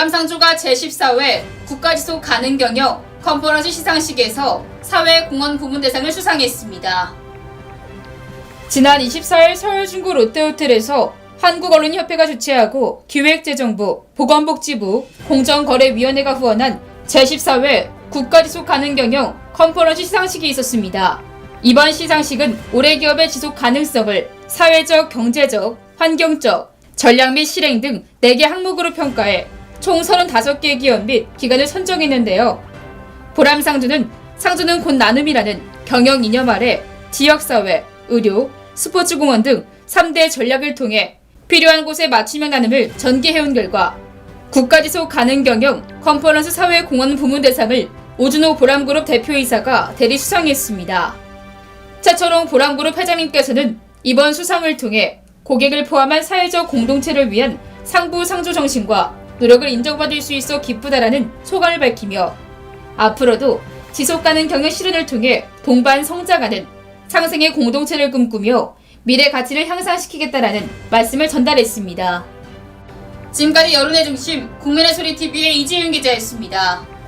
보람상조가 제14회 국가지속 가능 경영 컨퍼런스 시상식에서 사회공헌 부문 대상을 수상했습니다. 지난 24일 서울 중구 롯데호텔에서 한국언론협회가 주최하고 기획재정부, 보건복지부, 공정거래위원회가 후원한 제14회 국가지속 가능 경영 컨퍼런스 시상식이 있었습니다. 이번 시상식은 올해 기업의 지속 가능성을 사회적, 경제적, 환경적, 전략 및 실행 등 4개 항목으로 평가해 총 35개 기업 및 기관을 선정했는데요. 보람상주는 상주는 곧 나눔이라는 경영 이념 아래 지역사회, 의료, 스포츠공원 등 3대 전략을 통해 필요한 곳에 맞춤형 나눔을 전개해온 결과 국가지속 가능 경영 컨퍼런스 사회공헌 부문 대상을 오준호 보람그룹 대표이사가 대리 수상했습니다. 차철홍 보람그룹 회장님께서는 이번 수상을 통해 고객을 포함한 사회적 공동체를 위한 상부 상조 정신과 노력을 인정받을 수 있어 기쁘다라는 소감을 밝히며 앞으로도 지속 가능 경영 실현을 통해 동반 성장하는 상생의 공동체를 꿈꾸며 미래 가치를 향상시키겠다라는 말씀을 전달했습니다. 지금까지 여론의 중심 국민의 소리 TV의 이지윤 기자였습니다.